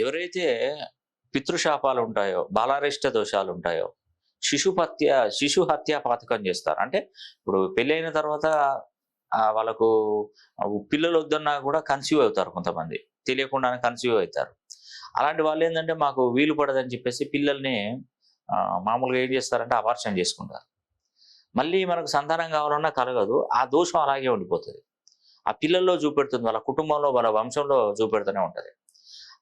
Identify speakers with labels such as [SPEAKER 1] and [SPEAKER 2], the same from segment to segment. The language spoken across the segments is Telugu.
[SPEAKER 1] ఎవరైతే పితృశాపాలు ఉంటాయో బాలారిష్ట దోషాలు ఉంటాయో శిశు హత్య శిశు హత్య పాతకం చేస్తారు. అంటే ఇప్పుడు పెళ్ళైన తర్వాత వాళ్ళకు పిల్లలు వద్దన్నా కూడా కన్సీవ్ అవుతారు కొంతమంది. తెలియకుండానే కన్సీవ్ అవుతారు. అలాంటి వాళ్ళు ఏంటంటే మాకు వీలు పడదని చెప్పేసి పిల్లల్ని మామూలుగా ఏం చేస్తారంటే అపార్షన్ చేసుకుంటారు. మళ్ళీ మనకు సంతానం కావాలన్నా కలగదు. ఆ దోషం అలాగే ఉండిపోతుంది. ఆ పిల్లల్లో చూపెడుతుంది వాళ్ళ కుటుంబంలో వాళ్ళ వంశంలో చూపెడుతూనే ఉంటుంది.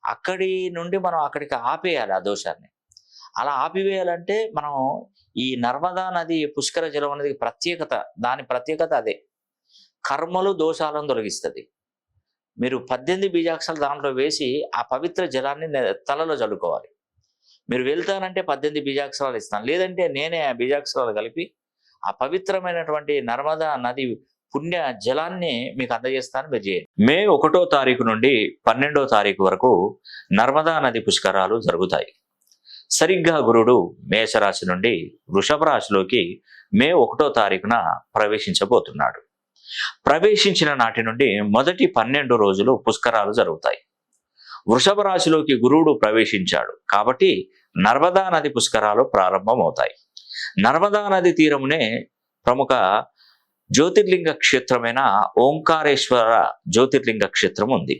[SPEAKER 1] అక్కడి నుండి మనం అక్కడికి ఆపేయాలి ఆ దోషాన్ని. అలా ఆపివేయాలంటే మనం ఈ నర్మదా నది పుష్కర జలం అనేది ప్రత్యేకత దాని ప్రత్యేకత అదే. కర్మలు దోషాలను తొలగిస్తుంది. మీరు పద్దెనిమిది బీజాక్షలు దాంట్లో వేసి ఆ పవిత్ర జలాన్ని తలలో చల్లుకోవాలి. మీరు వెళ్తానంటే పద్దెనిమిది బీజాక్షరాలు ఇస్తాను. లేదంటే నేనే ఆ బీజాక్షరాలు కలిపి ఆ పవిత్రమైనటువంటి నర్మదా నది పుణ్య జలాన్ని మీకు అందజేస్తాను మీరు చేయండి మే ఒకటో తారీఖు నుండి పన్నెండో తారీఖు వరకు నర్మదా నది పుష్కరాలు జరుగుతాయి. సరిగ్గా గురుడు మేషరాశి నుండి వృషభ రాశిలోకి మే ఒకటో తారీఖున ప్రవేశించబోతున్నాడు. ప్రవేశించిన నాటి నుండి మొదటి పన్నెండు రోజులు పుష్కరాలు జరుగుతాయి. వృషభ రాశిలోకి గురువుడు ప్రవేశించాడు కాబట్టి నర్మదా నది పుష్కరాలు ప్రారంభమవుతాయి. నర్మదా నది తీరమునే ప్రముఖ జ్యోతిర్లింగ క్షేత్రమైన ఓంకారేశ్వర జ్యోతిర్లింగ క్షేత్రం ఉంది.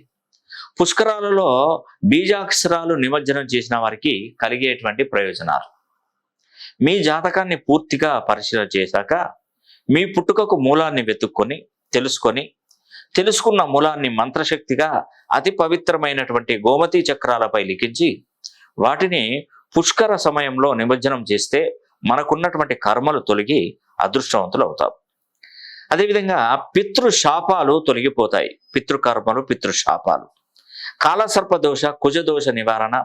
[SPEAKER 1] పుష్కరాలలో బీజాక్షరాలు నిమజ్జనం చేసిన వారికి కలిగేటువంటి ప్రయోజనాలు. మీ జాతకాన్ని పూర్తిగా పరిశీలన చేశాక మీ పుట్టుకకు మూలాన్ని వెతుక్కొని తెలుసుకొని తెలుసుకున్న మూలాన్ని మంత్రశక్తిగా అతి పవిత్రమైనటువంటి గోమతి చక్రాలపై లిఖించి వాటిని పుష్కర సమయంలో నిమజ్జనం చేస్తే మనకున్నటువంటి కర్మలు తొలగి అదృష్టవంతులు అవుతాం అదేవిధంగా పితృశాపాలు తొలగిపోతాయి. పితృకర్మలు పితృశాపాలు. కాలసర్పదోష కుజదోష నివారణ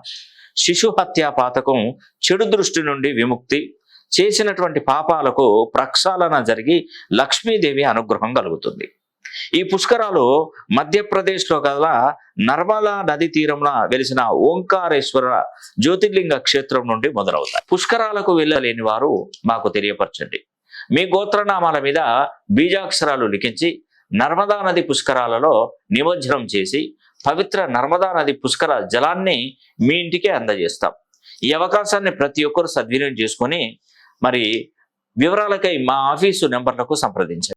[SPEAKER 1] శిశు హత్యా పాతకం చెడు దృష్టి నుండి విముక్తి చేసినటువంటి పాపాలకు ప్రక్షాళన జరిగి లక్ష్మీదేవి అనుగ్రహం కలుగుతుంది. ఈ పుష్కరాలు మధ్యప్రదేశ్లో గల నర్మదా నది తీరంలో వెలిసిన ఓంకారేశ్వర జ్యోతిర్లింగ క్షేత్రం నుండి మొదలవుతాయి. పుష్కరాలకు వెళ్ళలేని వారు మాకు తెలియపరచండి. మీ గోత్రనామాల మీద బీజాక్షరాలు లిఖించి నర్మదా నది పుష్కరాలలో నిమజ్జనం చేసి పవిత్ర నర్మదా నది పుష్కర జలాన్ని మీ ఇంటికే అందజేస్తాం. ఈ అవకాశాన్ని ప్రతి ఒక్కరు సద్వినియోగం చేసుకొని మరి వివరాలకై మా ఆఫీసు నెంబర్లకు సంప్రదించండి.